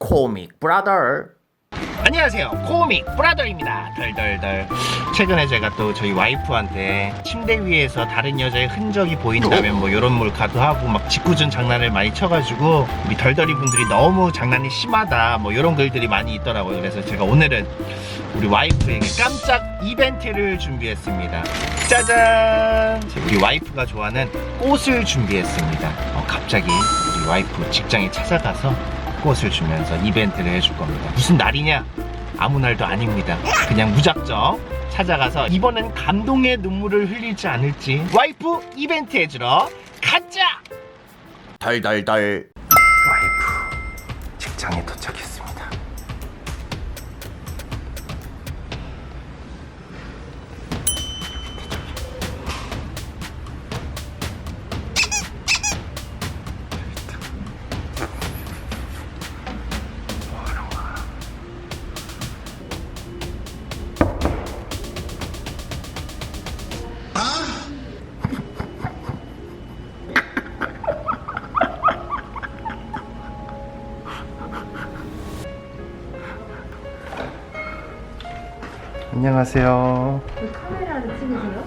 코믹 브라더. 안녕하세요. 코믹 브라더입니다. 덜덜덜. 최근에 제가 또 저희 와이프한테 침대 위에서 다른 여자의 흔적이 보인다면 뭐 이런 몰카도 하고 막 짓궂은 장난을 많이 쳐가지고 우리 덜덜이 분들이 너무 장난이 심하다 뭐 이런 글들이 많이 있더라고요. 그래서 제가 오늘은 우리 와이프에게 깜짝 이벤트를 준비했습니다. 짜잔! 우리 와이프가 좋아하는 꽃을 준비했습니다. 어, 갑자기 우리 와이프 직장에 찾아가서 꽃을 주면서 이벤트를 해줄 겁니다. 무슨 날이냐? 아무 날도 아닙니다. 그냥 무작정 찾아가서 이번엔 감동의 눈물을 흘릴지 않을지 와이프 이벤트 해주러 가자! 덜덜덜 안녕하세요. 카메라를 찍으세요?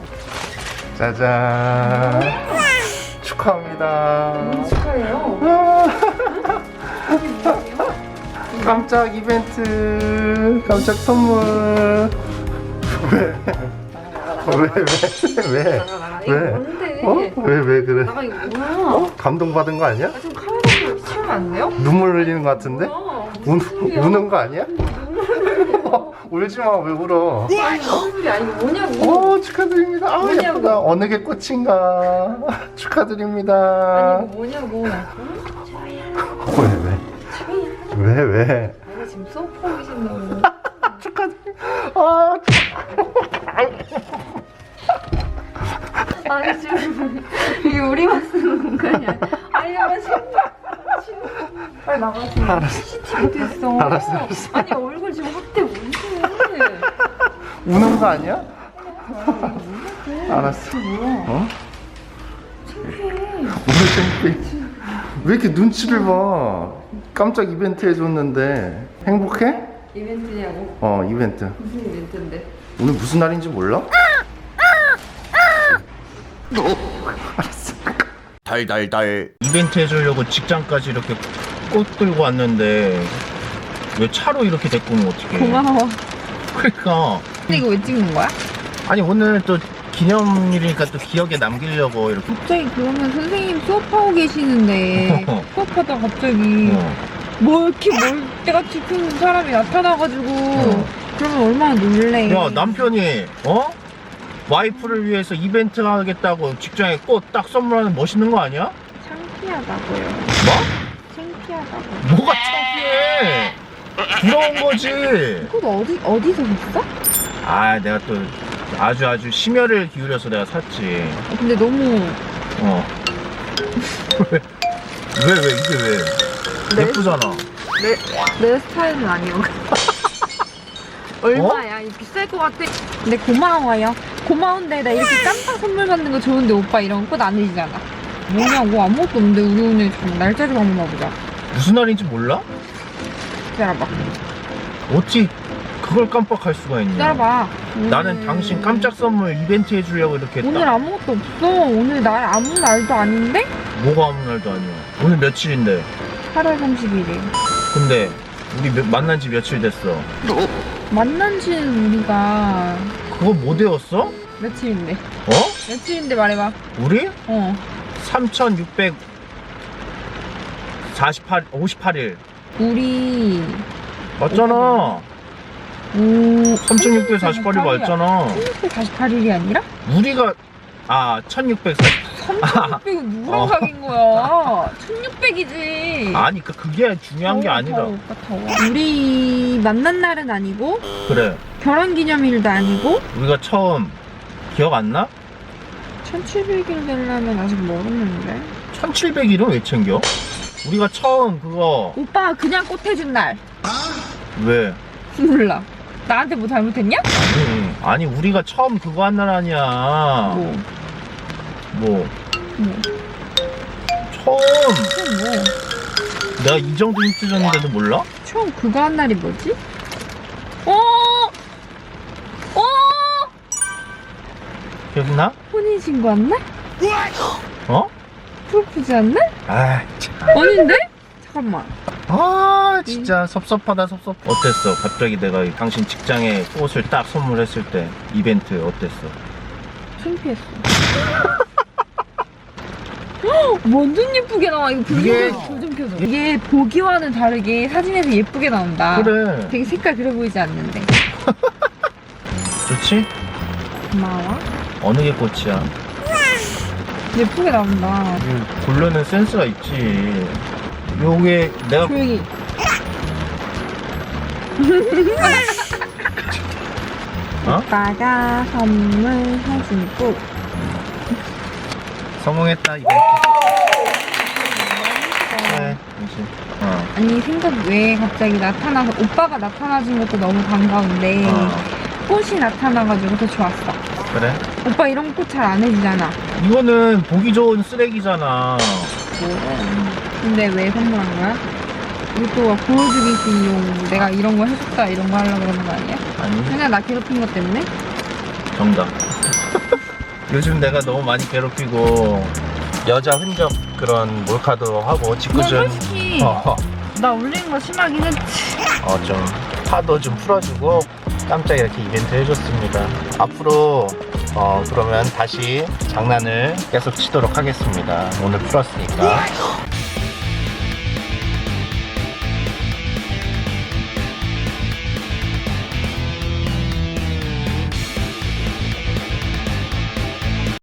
짜잔. 축하합니다. 축하해요. 깜짝 이벤트, 깜짝 선물. 왜? 왜, 왜, 왜? 이거 왜? 뭔데? 어? 왜, 왜 그래? 나가 이거 뭐야? 어? 감동받은 거 아니야? 아, 좀 카메라 좀 치우면 안 돼요? 눈물 흘리는 거 같은데? 뭐야? 우, 무슨 소리야? 우는 거 아니야? 울지 마, 왜 울어? 아니 소리 아니고 뭐냐고? 어, 축하드립니다. 아, 뭐냐고. 예쁘다. 어느 게 꽃인가? 축하드립니다. 아니 이거 뭐냐고? 왜, 왜? 왜, 왜? 아니 지금 수업하고 계신다고. 축하드립니다. 아, 아니 지금 이게 우리만 쓰는 공간이야. 아니 나 지금 빨리 나가 지금 알았어. CCTV도 있어. 알았어, 알았어. 아니 얼굴 지금 확대. 우는 거 아니야? 알았어. 어? 창피해. 왜 창피해? 왜 이렇게 눈치를 봐? 깜짝 이벤트 해줬는데 행복해? 이벤트냐고? 어 이벤트 무슨 이벤트인데? 오늘 무슨 날인지 몰라? 알았어 덜덜덜 이벤트 해주려고 직장까지 이렇게 꽃 들고 왔는데 왜 차로 이렇게 데리고 오면 어떡해 고마워. 그러니까 근데 이거 왜 찍는 거야? 아니 오늘 또 기념일이니까 또 기억에 남기려고 이렇게 갑자기 그러면 선생님 수업하고 계시는데 어. 수업하다 갑자기 어. 뭐 이렇게 멀 때같이 큰 사람이 나타나가지고 어. 그러면 얼마나 놀래 야 남편이 어? 와이프를 위해서 이벤트 하겠다고 직장에 꽃 딱 선물하는 멋있는 거 아니야? 창피하다고요 뭐? 창피하다고 뭐가 창피해 부러운 거지 그거 어디, 어디서 샀어? 아 내가 또 아주 아주 심혈을 기울여서 내가 샀지. 어, 근데 너무 어. 왜? 왜왜 이게 왜? 네? 예쁘잖아. 내, 내 스타일은 아니요. 얼마야? 이거 비쌀 것 같아. 근데 고마워요. 고마운데 나 이렇게 깜짝 선물 받는 거 좋은데 오빠 이런 꽃안 해주잖아. 뭐냐고 아무것도 없는데 우리 오늘 좀 날짜 좀 한번 봐보자 무슨 날인지 몰라? 기다려봐. 어찌 그걸 깜빡할 수가 있냐. 기다려봐. 나는 오늘- 당신 깜짝 선물 이벤트 해주려고 이렇게 오늘 딱 아무것도 없어. 오늘 날 아무 날도 아닌데? 뭐가 아무 날도 아니야. 오늘 며칠인데? 8월 31일 근데 우리 몇- 만난 지 며칠 됐어? 만난 지는 우리가 그거 못 외웠어? 며칠인데. 어? 며칠인데 말해봐. 우리? 어. 3648 58일. 우리 맞잖아 오 3648일 맞잖아 1648일이 아니라? 우리가 아 1640 3600은 누구랑 어. 사귄 거야 1600이지 아니 그 그게 중요한 게 아니라 우리 만난 날은 아니고 그래 결혼 기념일도 아니고 우리가 처음 기억 안 나? 1700일 되려면 아직 멀었는데 1700일은 왜 챙겨? 우리가 처음 그거 오빠가 그냥 꽃 해준 날 왜? 몰라 나한테 뭐 잘못했냐? 아니 아니 우리가 처음 그거 한 날 아니야 뭐 뭐 뭐. 처음 그럼 뭐 내가 이 정도 힘 줬는데도 몰라? 처음 그거 한 날이 뭐지? 어! 어! 기억나? 혼인신고 한 날? 어? 프로포즈 한 날? 아, 참. 아닌데? 잠깐만. 아 진짜 섭섭하다 섭섭 어땠어 갑자기 내가 이 당신 직장에 옷을 딱 선물했을 때 이벤트 어땠어 창피했어. 헉, 완전 예쁘게 나와. 이거 이게- 불좀 켜줘. 이게 보기와는 다르게 사진에서 예쁘게 나온다. 그래 되게 색깔 그래 보이지 않는데. 좋지? 고마워. 어느 게 꽃이야 예쁘게 나온다. 이 고르는 센스가 있지 요게 내가 조용히. 어? 오빠가 선물 사준고 성공했다 이벤트 그래 당신 어. 아니 생각 외에 갑자기 나타나서 오빠가 나타나준 것도 너무 반가운데 어. 꽃이 나타나가지고 더 좋았어. 그래 오빠 이런 꽃 잘 안 해주잖아. 이거는 보기 좋은 쓰레기잖아 근데 왜 선물한 거야? 이것도 막 보여주기용 내가 이런 거 해줬다 이런 거 하려고 그러는 거 아니야? 아니 그냥 나 괴롭힌 것 때문에? 정답. 요즘 내가 너무 많이 괴롭히고 여자 흔적 그런 몰카도 하고 넌 짓궂은 솔직히 어, 나 올린 거 심하긴 했지. 어, 좀 파도 좀 풀어주고 깜짝 이렇게 이벤트 해줬습니다. 앞으로 어, 그러면 다시 장난을 계속 치도록 하겠습니다. 오늘 풀었으니까.